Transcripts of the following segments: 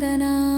वन्दना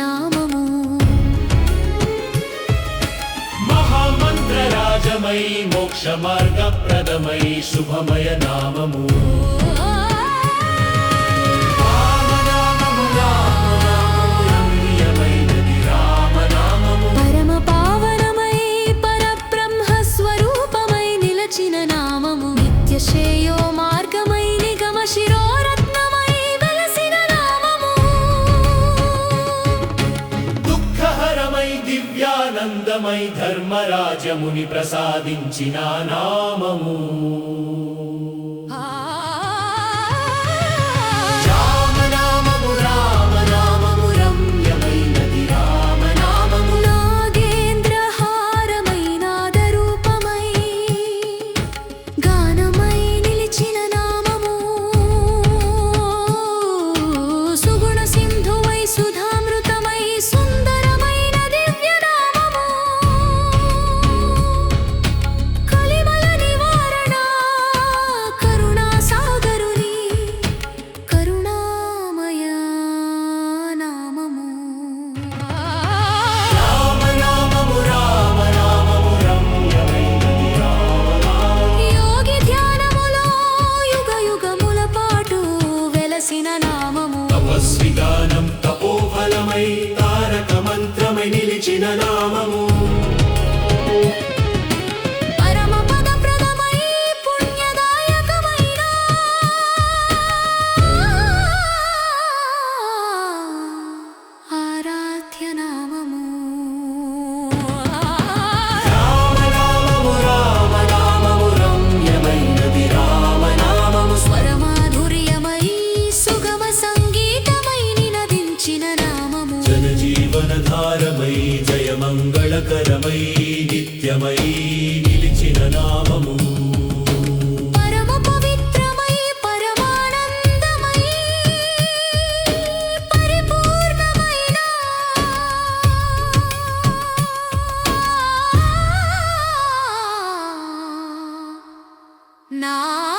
నామము. మహామంత్రరాజమై మోక్ష మార్గప్రదమై శుభమయ నామము. నిత్యానందమై ధర్మరాజముని ప్రసాదించిన నామము. sin మంగళకరమై నిత్యమై నిలిచిన నామము. Now